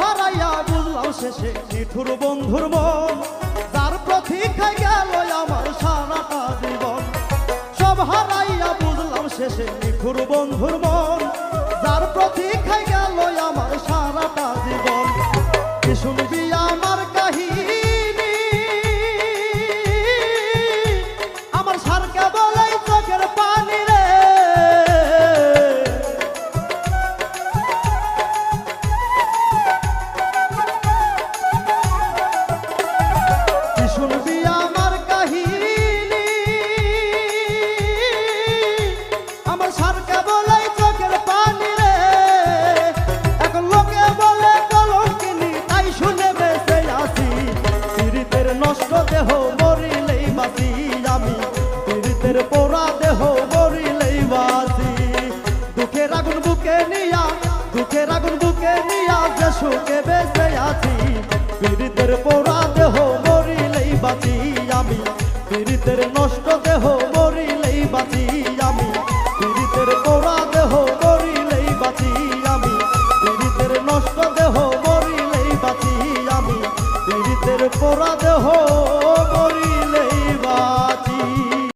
হারাইয়া বুঝলাম শেষে, নিঠুর বন্ধুর মন। তার প্রতীক্ষায় গেল আমার সারাটা জীবন। সব হারাইয়া বুঝলাম শেষে, নিঠুর বন্ধুর মন। তার প্রতীক্ষায় গেল আমার সারাটা জীবন। কি শুনবি আমার দেহ মরিলেই বাঁচি আমি। পীড়িতের পোড়া দেহ মরিলেই বাঁচি। দুঃখের আগুন বুকে নিয়া, দুঃখের আগুন বুকে নিয়া যে সুখে বেঁচে আছি। পীড়িতের পোড়া দেহ মরিলেই বাঁচি আমি। পীড়িতের নষ্ট দেহ মরিলেই বাঁচি আমি। পীড়িতের পোড়া দেহ মরিলেই বাঁচি আমি। পীড়িতের নষ্ট দেহ মরিলেই বাঁচি আমি। পীড়িতের পোড়া দেহ